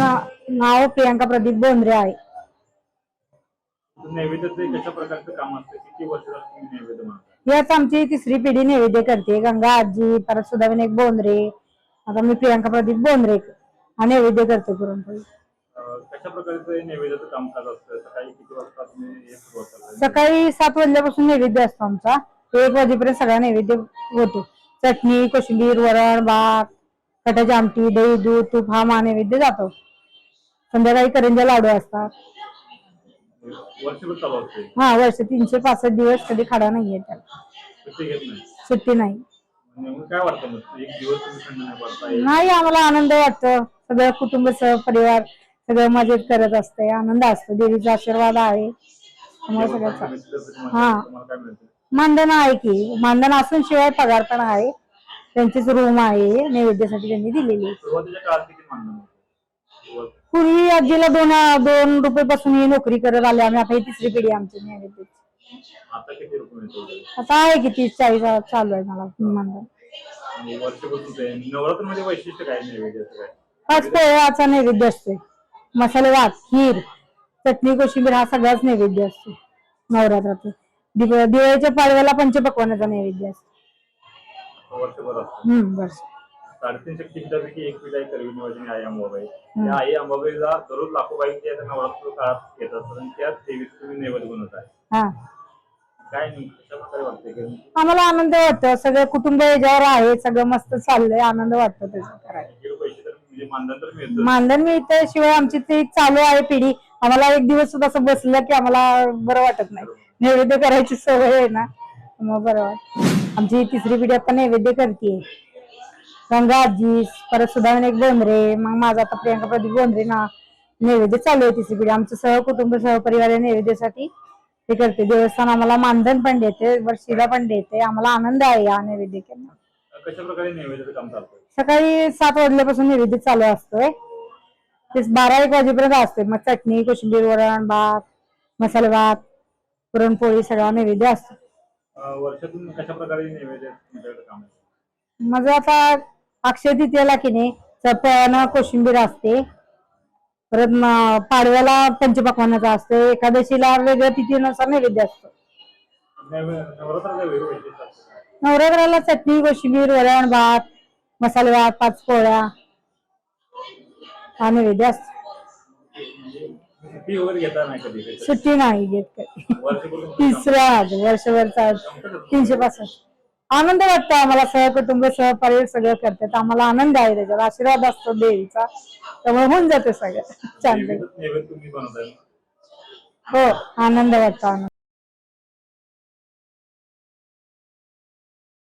नाव प्रियांका प्रदीप बोंद्रे आहे. नैवेद्याचं कशा प्रकारचं काम असतं? किती वर्षाला तुम्ही नैवेद्य मानता याच आमची तिसरी पिढी नैवेद्य करते. गंगा आजी परत सुद्धा विनायक बोंद्रे आता मी प्रियांका प्रदीप बोंद्रे हा नैवेद्य करते पुरणपोळी. अं, कशा प्रकारचं नैवेद्याचं कामकाज असतं? सकाळी किती वाजता तुम्ही हे सुरुवात करता? सकाळी सात वाजल्यापासून नैवेद्य असतो आमचा. एक वाजेपर्यंत सगळा नैवेद्य होतो. चटणी कोशिंबीर वरण भात कटाची आमटी दही दूध तूप हा मा नैवेद्य जातो. संध्याकाळी करंजा लाडू असतात. हा वर्ष तीनशे पासष्ट दिवस कधी खाडा नाहीये त्याला. सुट्टी नाही. नाही. आम्हाला आनंद वाटतो. सगळं कुटुंब परिवार सगळं मजेत करत असते आनंद असतो. देवीचा आशीर्वाद आहे. हा. मानधन आहे की. मानधन असून शिवाय पगार पण आहे. त्यांचीच रूम आहे. नैवेद्यासाठी त्यांनी दिलेली आहे. पूर्वी आजीला दोन दोन रुपये पासून ही नोकरी करत आले आम्ही. आता ही तिसरी पिढी आमची नैवेद्याची आता किती रुपये मिळतो आता आहे की तीस चाळीस चालू आहे मला आणि वर्षभर तुझं नवरात्रमध्ये वैशिष्ट्य काय नैवेद्याचं काय? पाच पोळ्याचा नैवेद्य असतो मसाले भात खीर चटणी कोशिंबीर हा सगळाच नैवेद्य असतो नवरात्रात दिव- दिवाळीच्या पाडव्याला पंचपक्वानाचा नैवेद्य असतो वर्षभर असतं. हम्म बस साडेतीन शक्तीपीठापैकी एक पीठ आहे करवी निवासिनी आई अंबाबाई. त्या आई अंबाबाईला दररोज लाखो बाई त्या नवरात्र काळात येत असतात आणि त्या देवीचं तुम्ही नैवेद्य बनवत आहे हा. काय कशा प्रकारे वाटते की आम्हाला आनंद वाटतो. सगळं कुटुंब याच्यावर आहे सगळं मस्त चाललंय आनंद वाटतो त्याचा करायला किती पैसे तर म्हणजे मानधन तर मिळतं मानधन मिळतं शिवाय आमची ती चालू आहे पिढी. आम्हाला एक दिवस सुद्धा असं बसलं की आम्हाला बरं वाटत नाही. नैवेद्य करायची सवय आहे ना. मग बरं वाटत. आमची तिसरी पिढी आता नैवेद्य करते गंगा परत सुद्धा एक बोंद्रे मग माझा आता प्रियांका प्रदीप बोंद्रे ना. नैवेद्य चालू आहे तिसरी पिढी आमचं सहकुटुंब सहपरिवार या नैवेद्यासाठी ते करते. देवस्थान आम्हाला मानधन पण देते वर्षीला पण देते. आम्हाला आनंद आहे या नैवेद्य करणं कशा प्रकारे नैवेद्याचं काम चालतं सकाळी सात वाजल्यापासून नैवेद्य चालू असतोय. ते बारा एक वाजेपर्यंत असतोय. मग चटणी कोशिंबीर वरण भात मसाले भात पुरणपोळी सगळा नैवेद्य असतो. वर्षातून कशा प्रकारे नैवेद्य माझं आता अक्षय तृतीयेला की नाही चपळानं कोशिंबीर असते. परत पाडव्याला पंचपक्वानाचा असतो. एकादशीला वेगळ्या तिथीनुसार नैवेद्य असतो. नवरात्राला चटणी कोशिंबीर वरण भात मसाले भात पाच पोळ्या हा नैवेद्य असतो. सुट्टी नाही घेत वर्षभर तिसरा वर्षभरचा तीनशे पासष्ट. आनंद वाटतो आम्हाला सहकुटुंब सहपरिवार सगळं करतात आम्हाला आनंद आहे त्याच्यात. आशीर्वाद असतो देवीचा. त्यामुळे होऊन जाते सगळं. छान हो आनंद वाटतो आनंद.